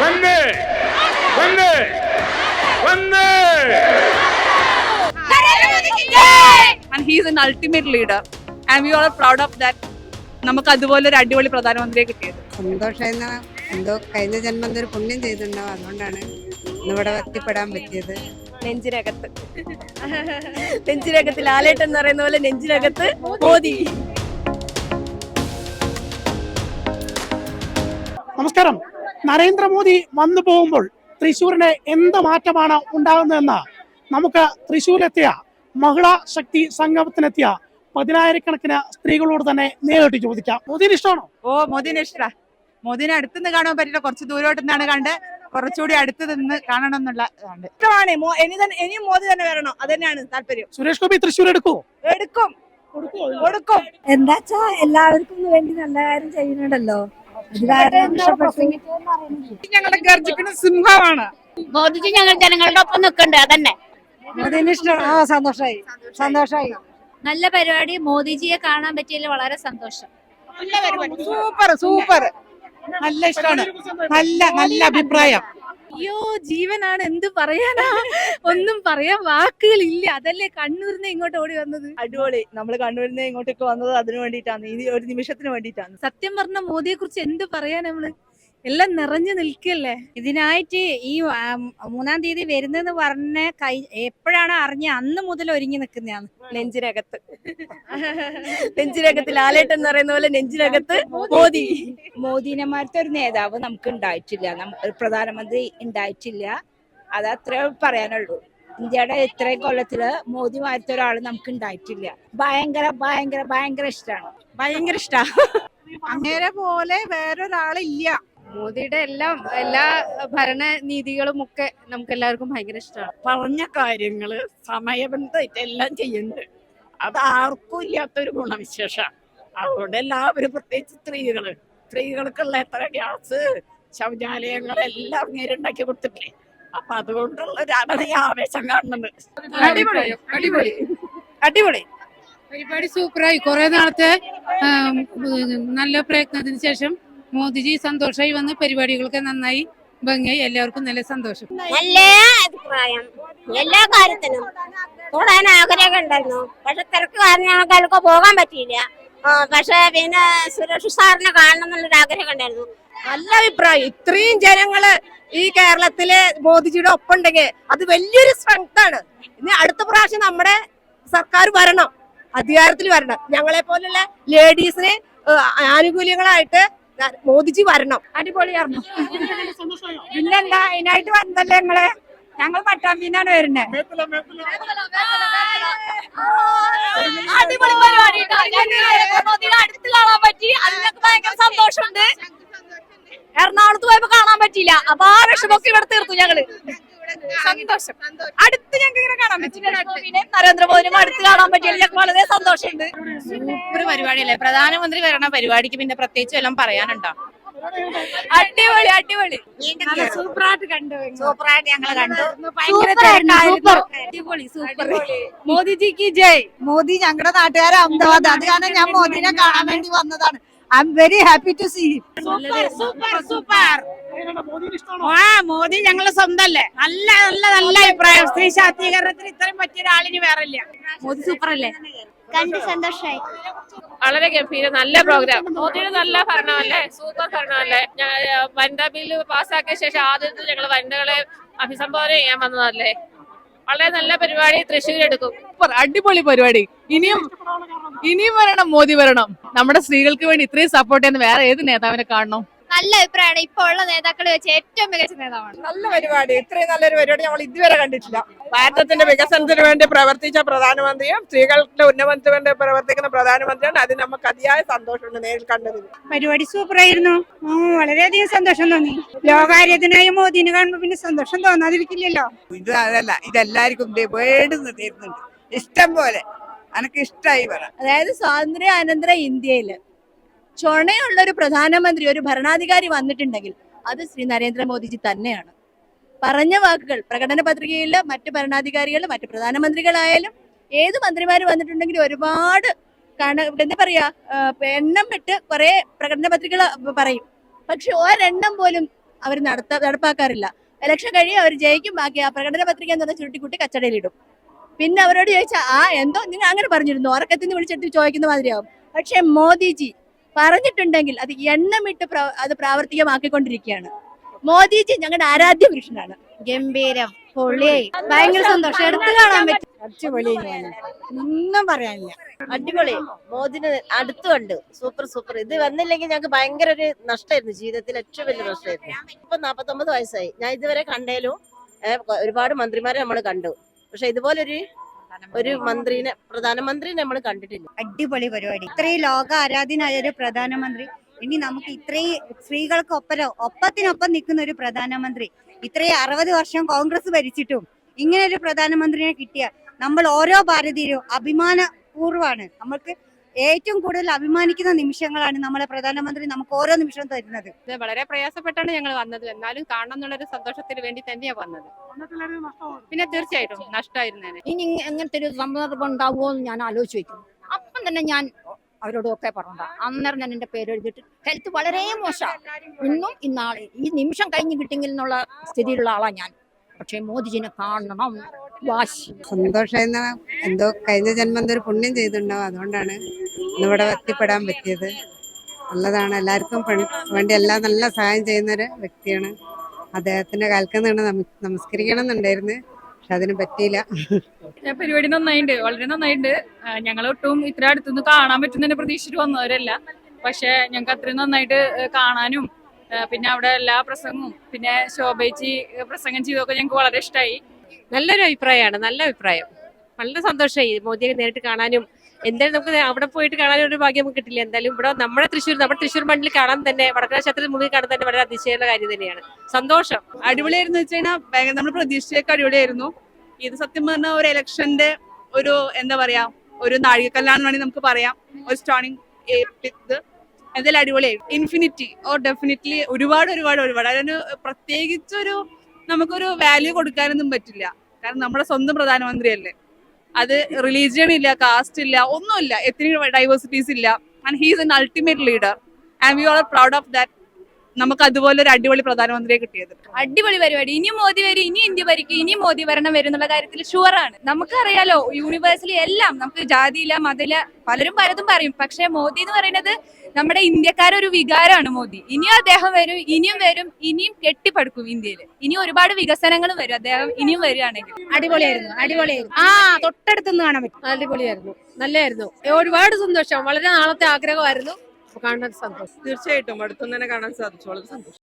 വന്നേ. വന്നേ. വന്നേ. And he is an ultimate leader. And we all are proud of that. നമുക്ക് അതുപോലെ ഒരു അടിപൊളി പ്രധാനമന്ത്രിയെ കിട്ടിയത്. സന്തോഷം എന്തോ കഴിഞ്ഞ ജന്മം ഒരു പുണ്യം ചെയ്തിട്ടുണ്ടാവും അതുകൊണ്ടാണ് ഇന്നിവിടെ എത്തിപ്പെടാൻ പറ്റിയത്. നെഞ്ചിനകത്ത്. നെഞ്ചിനകത്ത് ലാലേട്ടൻ എന്ന് പറയുന്ന പോലെ നെഞ്ചിനകത്ത് മോദി. നമസ്കാരം. നരേന്ദ്രമോദി വന്നു പോകുമ്പോൾ തൃശ്ശൂരിന് എന്ത് മാറ്റമാണ് ഉണ്ടാകുന്നതെന്ന് നമുക്ക് തൃശ്ശൂരിലെത്തിയ മഹിളാ ശക്തി സംഗമത്തിനെത്തിയ പതിനായിരക്കണക്കിന് സ്ത്രീകളോട് തന്നെ നേരിട്ട് ചോദിക്കാം. മോദിന് ഇഷ്ടമാണോ? ഓ മോദിന് ഇഷ്ട. മോദിനെ അടുത്തുനിന്ന് കാണാൻ പറ്റില്ല. കുറച്ച് ദൂരോട്ട് നിന്നാണ് കണ്ട് കുറച്ചുകൂടി അടുത്ത് നിന്ന് കാണണം എന്നുള്ള ഇഷ്ടമാണ്. ഇനി ഇനിയും മോദി തന്നെ വരണോ. അത് തന്നെയാണ് താല്പര്യം. സുരേഷ് ഗോപി തൃശ്ശൂർ എടുക്കൂ? എടുക്കും. കൊടുക്കും. എന്താച്ചാ എല്ലാവർക്കും വേണ്ടി നല്ല കാര്യം ചെയ്യുന്നുണ്ടല്ലോ. ഞങ്ങളുടെ ഗർജിക്കുന്ന സിംഹമാണ്. മോദിജി ഞങ്ങൾ ജനങ്ങളുടെ ഒപ്പം നിൽക്കണ്ടേ അതന്നെ. അതിന് ഇഷ്ടം. ആ സന്തോഷായി. സന്തോഷായി. നല്ല പരിപാടി. മോദിജിയെ കാണാൻ പറ്റിയതിൽ വളരെ സന്തോഷം. Super super. നല്ല ഇഷ്ടമാണ്. നല്ല നല്ല അഭിപ്രായം. അയ്യോ ജീവനാണ്. എന്ത് പറയാനാ? ഒന്നും പറയാൻ വാക്കുകളില്ല. അതല്ലേ കണ്ണൂരിന്ന് ഇങ്ങോട്ട് ഓടി വന്നത്? അടിപൊളി. നമ്മൾ കണ്ണൂരിൽ നിന്ന് ഇങ്ങോട്ടേക്ക് വന്നത് അതിനു വേണ്ടിയിട്ടാണ് ഈ ഒരു നിമിഷത്തിന് വേണ്ടിയിട്ടാണ് സത്യം പറഞ്ഞ മോദിയെ കുറിച്ച് എന്ത് പറയാൻ നമ്മൾ? എല്ലാം നിറഞ്ഞു നിൽക്കല്ലേ? ഇതിനായിട്ട് ഈ മൂന്നാം തീയതി വരുന്നെന്ന് പറഞ്ഞ കൈ എപ്പോഴാണ് അറിഞ്ഞ അന്ന് മുതൽ ഒരുങ്ങി നിൽക്കുന്നതാണ് നെഞ്ചിനകത്ത്. നെഞ്ചിനകത്ത് ലാലേട്ടൻ എന്ന് പറയുന്ന പോലെ നെഞ്ചിനകത്ത് മോദി. മോദിനെ ഒരു നേതാവ് നമുക്ക് ഉണ്ടായിട്ടില്ല. പ്രധാനമന്ത്രി ഉണ്ടായിട്ടില്ല. അത് അത്രേ പറയാനുള്ളൂ. ഇന്ത്യയുടെ ഇത്രയും കൊല്ലത്തിൽ മോദി മാരത്തെ ഒരാൾ നമുക്ക് ഉണ്ടായിട്ടില്ല. ഭയങ്കര ഭയങ്കര ഭയങ്കര ഇഷ്ടമാണ് ഭയങ്കര ഇഷ്ടമാണ് അങ്ങനെ പോലെ വേറൊരാളില്ല. മോദിയുടെ എല്ലാം എല്ലാ ഭരണ നീതികളും ഒക്കെ നമുക്ക് എല്ലാവർക്കും ഭയങ്കര ഇഷ്ടമാണ്. പറഞ്ഞ കാര്യങ്ങൾ സമയബന്ധമായിട്ട് എല്ലാം ചെയ്യുന്നുണ്ട്. അത് ആർക്കും ഇല്ലാത്തൊരു ഗുണവിശേഷം അതുകൊണ്ട് എല്ലാവരും പ്രത്യേകിച്ച് സ്ത്രീകൾ സ്ത്രീകൾക്കുള്ള എത്ര ഗ്യാസ് ശൗചാലയങ്ങളെല്ലാം നേരുണ്ടാക്കി കൊടുത്തിട്ടില്ലേ? അപ്പൊ അതുകൊണ്ടുള്ള ഒരാളാണ് ഈ ആവേശം കാണുന്നത്. അടിപൊളി അടിപൊളി. അടിപൊളി. പരിപാടി സൂപ്പറായി കുറെ നാളത്തെ നല്ല പ്രയത്നത്തിന് ശേഷം മോദിജി സന്തോഷമായി വന്ന് പരിപാടികളൊക്കെ നന്നായി ഭംഗിയായി. എല്ലാവർക്കും നല്ല സന്തോഷം. നല്ല അഭിപ്രായം. എല്ലാ കാര്യത്തിനും തൊടാൻ ആഗ്രഹം ഉണ്ടായിരുന്നു. പക്ഷെ തിരക്ക് കാരണം ഞങ്ങൾക്ക് പോകാൻ പറ്റിയില്ല. പക്ഷെ പിന്നെ സുരേഷ് സാറിനെ കാണണം എന്നുള്ളൊരു ആഗ്രഹം ഉണ്ടായിരുന്നു. നല്ല അഭിപ്രായം. ഇത്രയും ജനങ്ങൾ ഈ കേരളത്തിലെ മോദിജിയുടെ ഒപ്പം ഉണ്ടെങ്കിൽ അത് വലിയൊരു സ്ട്രെങ്ത് ആണ്. ഇനി അടുത്ത പ്രാവശ്യം നമ്മുടെ സർക്കാർ വരണം. അധികാരത്തിൽ വരണം. ഞങ്ങളെ പോലുള്ള ലേഡീസിന് ആനുകൂല്യങ്ങളായിട്ട് മോദിജി വരണം. അടിപൊളിയായിരുന്നു പിന്നെന്താ അതിനായിട്ട് വന്നല്ലേ ഞങ്ങൾ ഞങ്ങൾ പട്ടാമ്പിന്നാണ് വരുന്നത് അടിപൊളി പരിപാടി അടുത്ത് കാണാൻ പറ്റി. അതിനൊക്കെ ഭയങ്കര സന്തോഷമുണ്ട്. എറണാകുളത്ത് പോയപ്പോ കാണാൻ പറ്റിയില്ല. അപ്പൊ ആ വിഷമൊക്കെ ഇവിടെ തീർത്തു ഞങ്ങൾ. സന്തോഷം. അടുത്ത് ഞങ്ങൾക്ക് ഇങ്ങനെ കാണാൻ പറ്റില്ല. നരേന്ദ്രമോദിനും അടുത്ത് കാണാൻ പറ്റിയതിൽ ഞങ്ങൾക്ക് വളരെ സന്തോഷമുണ്ട്. സൂപ്പർ പരിപാടിയല്ലേ? പ്രധാനമന്ത്രി വരണ പരിപാടിക്ക് പിന്നെ പ്രത്യേകിച്ച് എല്ലാം പറയാനുണ്ടോ? അടിപൊളി അടിപൊളി. സൂപ്പറായിട്ട് കണ്ടു സൂപ്പറായിട്ട് ഞങ്ങൾ കണ്ടു. ഭയങ്കര അടിപൊളി സൂപ്പർ. മോദിജിക്ക് ജയ്. മോദി ഞങ്ങളുടെ നാട്ടുകാരെ അഹമ്മദാബാദ് അത് കാരണം ഞാൻ മോദിനെ കാണാൻ വേണ്ടി വന്നതാണ്. I am very happy to see super super super. ആ മോദി ഞങ്ങളെ സ്വന്തല്ലേ? നല്ല നല്ല നല്ല അഭിപ്രായം. സ്ത്രീ ശാക്തീകരണത്തിന് ഇത്രയും പറ്റിയ ഒരാളിന് വേറെ ഇല്ല മോദി സൂപ്പർ അല്ലേ കണ്ട് സന്തോഷമായി വളരെ ഗംഭീര നല്ല പ്രോഗ്രാം. മോദിയുടെ നല്ല ഭരണമല്ലേ? സൂപ്പർ ഭരണമല്ലേ? ഞാൻ വനിതാ ബില്ല് പാസ്സാക്കിയ ശേഷം ആദ്യത്തെ ഞങ്ങൾ വനിതകളെ അഭിസംബോധന ചെയ്യാൻ വന്നതല്ലേ? വളരെ നല്ല പരിപാടി തൃശ്ശൂർ എടുക്കും സൂപ്പർ അടിപൊളി പരിപാടി. ഇനിയും ഇനിയും വരണം മോദി വരണം. നമ്മുടെ സ്ത്രീകൾക്ക് വേണ്ടി ഇത്രയും സപ്പോർട്ട് ചെയ്യുന്ന വേറെ ഏത് നേതാവിനെ കാണണം? നല്ല അഭിപ്രായമാണ്. ഇപ്പൊ ഉള്ള നേതാക്കളെ വെച്ച് ഏറ്റവും മികച്ച നേതാവാണ്. നല്ല പരിപാടി. ഇത്രയും നല്ലൊരു പരിപാടി നമ്മൾ ഇതുവരെ കണ്ടിട്ടില്ല. ഭാരതത്തിന്റെ വികസനത്തിന് വേണ്ടി പ്രവർത്തിച്ച പ്രധാനമന്ത്രിയും സ്ത്രീകളുടെ ഉന്നമനത്തിന് വേണ്ടി പ്രവർത്തിക്കുന്ന പ്രധാനമന്ത്രിയാണ്. അതിന് നമുക്ക് അതിയായ സന്തോഷമുണ്ട് നേരിൽ കണ്ടതിൽ. പരിപാടി സൂപ്പർ ആയിരുന്നു വളരെയധികം സന്തോഷം തോന്നി. ലോകാര്യത്തിനായി മോദിനെ കാണുമ്പോ പിന്നെ സന്തോഷം തോന്നാതിരിക്കില്ലല്ലോ. ഇത് അതല്ല ഇതെല്ലാവർക്കും വേണ്ടുന്ന തരുന്നുണ്ട്. ഇഷ്ടം പോലെ. പറ. അതായത് സ്വാതന്ത്ര്യ അനന്തര ഇന്ത്യയിൽ ചുണയുള്ള ഒരു പ്രധാനമന്ത്രി ഒരു ഭരണാധികാരി വന്നിട്ടുണ്ടെങ്കിൽ അത് ശ്രീ നരേന്ദ്രമോദിജി തന്നെയാണ്. പറഞ്ഞ വാക്കുകൾ പ്രകടന പത്രികയിൽ മറ്റു ഭരണാധികാരികൾ മറ്റു പ്രധാനമന്ത്രികളായാലും ഏത് മന്ത്രിമാർ വന്നിട്ടുണ്ടെങ്കിലും ഒരുപാട് കാണ എന്താ പറയാ എണ്ണം വിട്ട് കുറെ പ്രകടന പത്രികൾ പറയും. പക്ഷെ ഒരെണ്ണം പോലും അവർ നടത്ത നടപ്പാക്കാറില്ല. ഇലക്ഷൻ കഴിയും അവർ ജയിക്കും ബാക്കി ആ പ്രകടന പത്രിക എന്ന് പറഞ്ഞ ചുരുട്ടിക്കുട്ടി കച്ചടയിലിടും. പിന്നെ അവരോട് ചോദിച്ചാൽ ആ എന്തോ നിങ്ങൾ അങ്ങനെ പറഞ്ഞിരുന്നു ഉറക്കത്തിന് വിളിച്ചിട്ട് ചോദിക്കുന്ന മാതിരിയാവും. പക്ഷെ മോദിജി പറഞ്ഞിട്ടുണ്ടെങ്കിൽ അത് എണ്ണമിട്ട് അത് പ്രാവർത്തികമാക്കിക്കൊണ്ടിരിക്കുകയാണ്. മോദിജി ഞങ്ങളുടെ ആരാധ്യ പുരുഷനാണ്. ഗംഭീരം. പൊളിയായി ഭയങ്കര സന്തോഷം. എടുത്തു കാണാൻ പറ്റും. ഒന്നും പറയാനില്ല. അടിപൊളി. മോദിന് അടുത്ത് കണ്ടു. Super super. ഇത് വന്നില്ലെങ്കിൽ ഞങ്ങൾക്ക് ഭയങ്കര ഒരു നഷ്ടമായിരുന്നു. ജീവിതത്തിൽ ഏറ്റവും വലിയ നഷ്ടമായിരുന്നു. ഇപ്പൊ നാപ്പത്തൊമ്പത് വയസ്സായി. ഞാൻ ഇതുവരെ കണ്ടേലും ഒരുപാട് മന്ത്രിമാരെ നമ്മൾ കണ്ടു. പക്ഷെ ഇതുപോലൊരു ഒരു മന്ത്രിനെ പ്രധാനമന്ത്രി നമ്മൾ കണ്ടിട്ടില്ല. അടിപൊളി പരിപാടി. ഇത്രയും ലോക ആരാധനായ ഒരു പ്രധാനമന്ത്രി ഇനി നമുക്ക് ഇത്രയും സ്ത്രീകൾക്ക് ഒപ്പരം ഒപ്പത്തിനൊപ്പം നിൽക്കുന്ന ഒരു പ്രധാനമന്ത്രി ഇത്രയും അറുപത് വർഷം കോൺഗ്രസ് ഭരിച്ചിട്ടും ഇങ്ങനെ ഒരു പ്രധാനമന്ത്രിനെ കിട്ടിയ നമ്മൾ ഓരോ ഭാരതീയരും അഭിമാനപൂർവമാണ്. നമ്മൾക്ക് ഏറ്റവും കൂടുതൽ അഭിമാനിക്കുന്ന നിമിഷങ്ങളാണ് നമ്മളെ പ്രധാനമന്ത്രി നമുക്ക് ഓരോ നിമിഷവും തരുന്നത്. ഇത് വളരെ പ്രയാസപ്പെട്ടാണ് ഞങ്ങൾ വന്നത്. എന്നാലും കാണണം എന്നുള്ളൊരു സന്തോഷത്തിന് വേണ്ടി തന്നെയാണ് വന്നത്. പിന്നെ തീർച്ചയായിട്ടും നഷ്ടമായിരുന്നേനെ. ഇനി എങ്ങനത്തെ ഒരു സന്ദർഭം ഉണ്ടാവുമോ എന്ന് ഞാൻ ആലോചിച്ച് വെക്കും അപ്പം തന്നെ ഞാൻ അവരോടൊക്കെ പറഞ്ഞു അന്നേരം ഞാൻ എന്റെ പേര് എഴുതിയിട്ട് ഹെൽത്ത് വളരെ മോശമാണ് ഇന്നും ഇന്നാളെ ഈ നിമിഷം കഴിഞ്ഞ് കിട്ടിയെങ്കിൽ എന്നുള്ള സ്ഥിതിയിലുള്ള ആളാണ് ഞാൻ. പക്ഷേ മോദിജിനെ കാണണം. വാശി. സന്തോഷം എന്തോ കഴിഞ്ഞ ജന്മം എന്തോ ഒരു പുണ്യം ചെയ്തിട്ടുണ്ടാവും. അതുകൊണ്ടാണ് ഇന്നിവിടെ എത്തിപ്പെടാൻ പറ്റിയത്. നല്ലതാണ്. എല്ലാവർക്കും വേണ്ടി എല്ലാം നല്ല സഹായം ചെയ്യുന്ന ഒരു വ്യക്തിയാണ്. അദ്ദേഹത്തിന്റെ കാൽക്കൽ നിന്ന് നമസ്കരിക്കണം എന്നുണ്ടായിരുന്നു പക്ഷെ അതിന് പറ്റിയില്ല. പരിപാടി നന്നായിട്ടുണ്ട് വളരെ നന്നായിട്ടുണ്ട് ഞങ്ങൾ ഒട്ടും ഇത്ര അടുത്തുനിന്ന് കാണാൻ പറ്റുന്ന പ്രതീക്ഷിച്ചിട്ട് വന്നവരല്ല. പക്ഷെ ഞങ്ങൾക്ക് അത്രയും നന്നായിട്ട് കാണാനും പിന്നെ അവിടെ എല്ലാ പ്രസംഗവും പിന്നെ ശോഭയിച്ച് പ്രസംഗം ചെയ്തൊക്കെ ഞങ്ങൾക്ക് വളരെ ഇഷ്ടമായി നല്ലൊരു അഭിപ്രായമാണ് നല്ല അഭിപ്രായം. വളരെ സന്തോഷമായി മോദിയെ നേരിട്ട് കാണാനും എന്തായാലും നമുക്ക് അവിടെ പോയിട്ട് കാണാൻ ഒരു ഭാഗ്യം നമുക്ക് കിട്ടില്ല. എന്തായാലും ഇവിടെ നമ്മുടെ തൃശ്ശൂർ നമ്മുടെ തൃശ്ശൂർ മണ്ണിൽ കാണാൻ തന്നെ വടക്കര ക്ഷേത്രത്തിൽ മുന്നിൽ കാണാൻ തന്നെ വളരെ അതിശയമുള്ള കാര്യം തന്നെയാണ്. സന്തോഷം. അടിപൊളിയായിരുന്നു വെച്ച് കഴിഞ്ഞാൽ നമ്മൾ പ്രതീക്ഷയൊക്കെ അടിപൊളിയായിരുന്നു. ഇത് സത്യം പറഞ്ഞ ഒരു ഇലക്ഷന്റെ ഒരു എന്താ പറയാ ഒരു നാഴികക്കല്ലാണ് വേണമെങ്കിൽ നമുക്ക് പറയാം. ഒരു സ്റ്റാർണിംഗ് ഇത്. എന്തായാലും അടിപൊളിയായി. ഇൻഫിനിറ്റി ഓർ ഡെഫിനറ്റ്ലി ഒരുപാട് ഒരുപാട് ഒരുപാട്. അതിന് പ്രത്യേകിച്ചൊരു നമുക്കൊരു വാല്യൂ കൊടുക്കാനൊന്നും പറ്റില്ല. കാരണം നമ്മുടെ സ്വന്തം പ്രധാനമന്ത്രിയല്ലേ. അത് റിലീജിയൻ ഇല്ല കാസ്റ്റ് ഇല്ല ഒന്നുമില്ല. എത്തിനി ഡൈവേഴ്സിറ്റീസ് ഇല്ല. And he's an ultimate leader and we are proud of that നമുക്ക് അതുപോലെ ഒരു അടിപൊളി പ്രധാനമന്ത്രിയെ കിട്ടിയത്. അടിപൊളി പരിപാടി. ഇനിയും മോദി വരും ഇനി ഇന്ത്യ ഭരിക്കും ഇനി മോദി ഭരണം വരും എന്നുള്ള കാര്യത്തിൽ ഷുവർ ആണ്. നമുക്കറിയാലോ യൂണിവേഴ്സിലെ എല്ലാം നമുക്ക് ജാതിയില്ല മതമില്ല പലരും പലതും പറയും. പക്ഷെ മോദി എന്ന് പറയുന്നത് നമ്മുടെ ഇന്ത്യക്കാരൊരു വികാരമാണ് മോദി. ഇനിയും അദ്ദേഹം വരും ഇനിയും വരും ഇനിയും കെട്ടിപ്പടുക്കും ഇന്ത്യയിൽ ഇനി ഒരുപാട് വികസനങ്ങൾ വരും അദ്ദേഹം ഇനിയും വരികയാണെങ്കിൽ. അടിപൊളിയായിരുന്നു അടിപൊളിയായിരുന്നു. ആ തൊട്ടടുത്തുനിന്ന് കാണാൻ പറ്റും. അടിപൊളിയായിരുന്നു നല്ലായിരുന്നു. ഒരുപാട് സന്തോഷം. വളരെ നാളത്തെ ആഗ്രഹമായിരുന്നു. കാണാൻ സന്തോഷം. തീർച്ചയായിട്ടും. അടുത്തുനിന്ന് തന്നെ കാണാൻ സാധിച്ചു വളരെ സന്തോഷം.